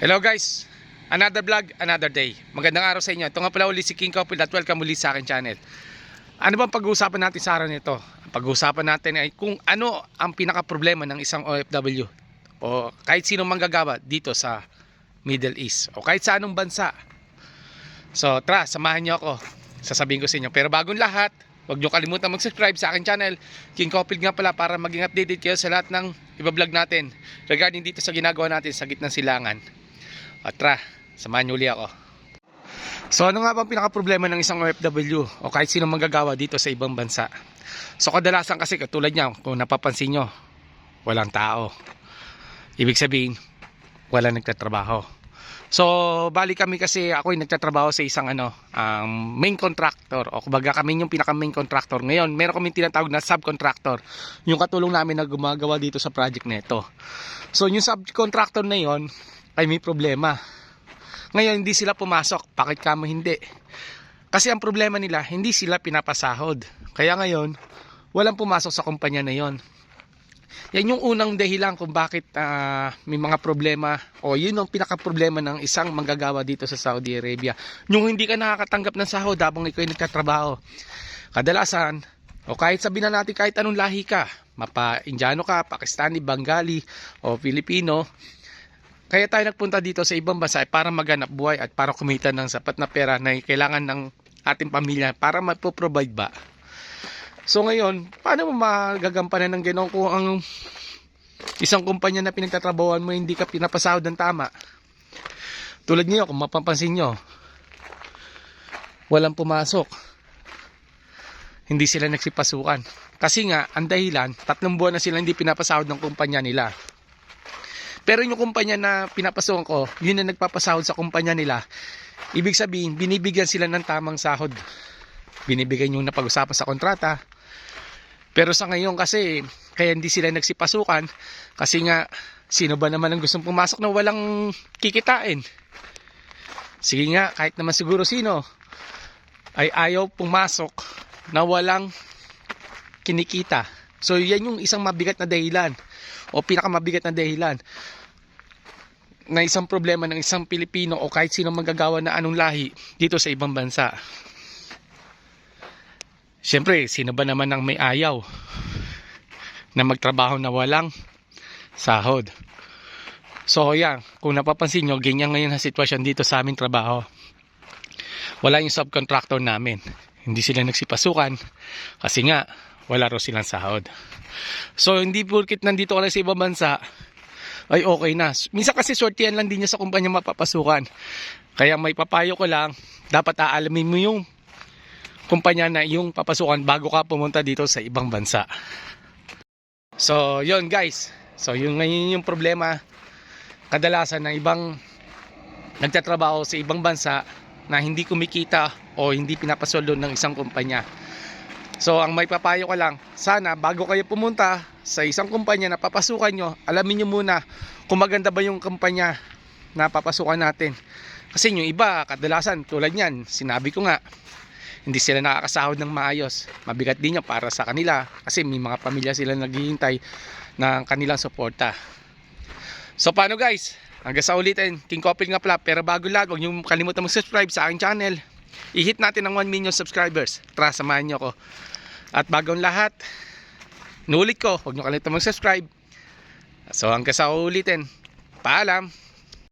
Hello guys, another vlog, another day. Magandang araw sa inyo. Ito nga pala uli si King Couple at welcome muli sa akin channel. Ano bang pag-uusapan natin sa araw nito? Ang pag-uusapan natin ay kung ano ang pinaka-problema ng isang OFW o kahit sino manggagawa dito sa Middle East o kahit sa anong bansa. So tara, samahan niyo ako. Sasabihin ko sa inyo. Pero bagong lahat, huwag niyo kalimutan mag-subscribe sa akin channel. King Couple nga pala para maging updated kayo sa lahat ng iba-vlog natin regarding dito sa ginagawa natin sa gitnang silangan. At tara, samahan niyo uli ako. So ano nga bang pinaka-problema ng isang OFW o kahit sino manggagawa dito sa ibang bansa? So kadalasan kasi katulad niya, kung napapansin nyo, walang tao. Ibig sabihin, wala nagtatrabaho. So bali kami kasi ako yung nagtatrabaho sa isang ano, um, main contractor o kumbaga kami yung pinaka main contractor. Ngayon, meron kami tinatawag na subcontractor. Yung katulong namin na gumagawa dito sa project na ito. So yung subcontractor na yon ay may problema. Ngayon, hindi sila pumasok. Bakit kamo hindi? Kasi ang problema nila, hindi sila pinapasahod. Kaya ngayon, walang pumasok sa kumpanya na yon. Yan yung unang dahilan kung bakit ah, may mga problema o yun ang pinaka-problema ng isang manggagawa dito sa Saudi Arabia. Yung hindi ka nakakatanggap ng sahod habang ikaw ay nagtatrabaho. Kadalasan, o kahit sabihin na natin kahit anong lahi ka, mapa Indiano ka, Pakistani, Bengali o Filipino, kaya tayo nagpunta dito sa ibang bansa para maganap buhay at para kumita ng sapat na pera na kailangan ng ating pamilya para magpo-provide ba. So ngayon, paano mo magagampanan ng gano'n kung ang isang kumpanya na pinagtatrabawan mo hindi ka pinapasahod ng tama? Tulad niyo, kung mapapansin nyo, walang pumasok. Hindi sila nagsipasukan. Kasi nga, ang dahilan, tatlong buwan na sila hindi pinapasahod ng kumpanya nila. Pero yung kumpanya na pinapasukan ko, yun na nagpapasahod sa kumpanya nila. Ibig sabihin, binibigyan sila ng tamang sahod. Binibigyan yung napag-usapan sa kontrata. Pero sa ngayon kasi, kaya hindi sila nagsipasukan. Kasi nga, sino ba naman ang gustong pumasok na walang kikitain? Sige nga, kahit naman siguro sino, ay ayaw pumasok na walang kinikita. So yan yung isang mabigat na dahilan o pinakamabigat na dahilan na isang problema ng isang Pilipino o kahit sino manggagawa na anong lahi dito sa ibang bansa. Siyempre, sino ba naman ang may ayaw na magtrabaho na walang sahod? So yan, kung napapansin nyo, ganyan ngayon ang sitwasyon dito sa aming trabaho. Wala yung subcontractor namin. Hindi sila nagsipasukan kasi nga wala raw silang sahod. So hindi porkit nandito ka na sa ibang bansa ay okay na. Minsan kasi sortihan lang din niya sa kumpanya mapapasukan. Kaya may papayo ko lang, dapat aalamin mo yung kumpanya na yung papasukan bago ka pumunta dito sa ibang bansa. So, yon guys. So, yung ngayon yung problema kadalasan ng ibang nagtatrabaho sa ibang bansa na hindi kumikita o hindi pinapasweldo ng isang kumpanya. So ang may papayo ko lang, sana bago kayo pumunta sa isang kumpanya na papasukan nyo, alamin nyo muna kung maganda ba yung kumpanya na papasukan natin. Kasi yung iba, kadalasan tulad yan, sinabi ko nga, hindi sila nakakasahod ng maayos. Mabigat din yan para sa kanila kasi may mga pamilya sila naghihintay ng kanilang suporta. So paano guys? Hanggang sa ulitin, King Couple nga pala. Pero bago lag, huwag niyo kalimutan mag-subscribe sa aking channel. I-hit natin ang 1 million subscribers. Tara, samahan niyo ako. At bagong lahat, nulit ko, huwag niyo kalimutan mag-subscribe. So hanggang sa ulitin, paalam!